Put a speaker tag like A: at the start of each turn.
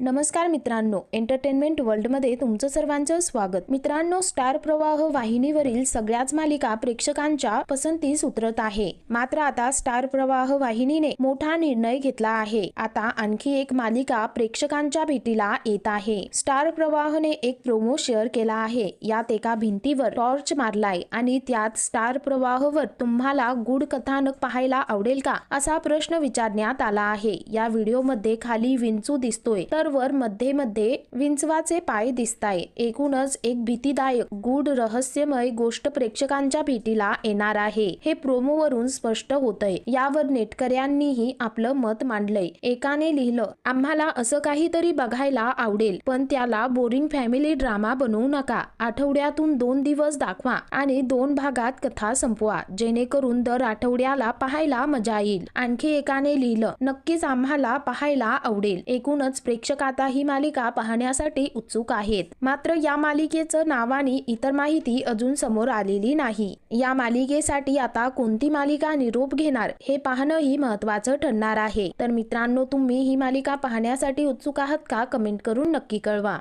A: नमस्कार मित्रांनो एंटरटेनमेंट वर्ल्डमध्ये तुमचं सर्वांचं स्वागत. मित्रांनो स्टार प्रवाह वाहिनीवरील सगळ्याच मालिका प्रेक्षकांच्या पसंतीस उतरत आहे. मात्र आता स्टार प्रवाह वाहिनीने मोठा निर्णय घेतला आहे. आता आणखी एक मालिका प्रेक्षकांच्या भेटीला येत आहे. स्टार प्रवाहने एक प्रोमो शेअर केला आहे. यात एका भिंतीवर टॉर्च मारलाय आणि त्यात स्टार प्रवाहवर तुम्हाला गुड कथानक पाहायला आवडेल का असा प्रश्न विचारण्यात आला आहे. या व्हिडिओमध्ये खाली विंचू दिसतोय. तर वर मध्ये मध्ये विंचवाचे पाय दिसताय. एकूणच एक भीतीदायक गूढ रहस्यमय गोष्ट प्रेक्षकांच्या भेटीला येणार आहे. हे प्रोमोवरून स्पष्ट होतंय. यावर नेटकऱ्यांनीही आपलं मत मांडलंय. एकाने लिहिलं आम्हाला असं काहीतरी बघायला आवडेल पण त्याला बोरिंग फॅमिली ड्रामा बनवू नका. आठवड्यातून दोन दिवस दाखवा आणि दोन भागात कथा संपवा. जेणेकरून दर आठवड्याला पाहायला मजा येईल. आणखी एकाने लिहिलं नक्कीच आम्हाला पाहायला आवडेल. एकूणच प्रेक्षक आता ही मालिका पाहण्यासाठी उत्सुक आहेत. मात्र या मालिकेचं नाव आणि इतर माहिती अजून समोर आलेली नाही. या मालिकेसाठी आता कोणती मालिका निरोप घेणार हे पाहणंही महत्वाचं ठरणार आहे. तर मित्रांनो तुम्ही ही मालिका पाहण्यासाठी उत्सुक आहात का? कमेंट करून नक्की कळवा.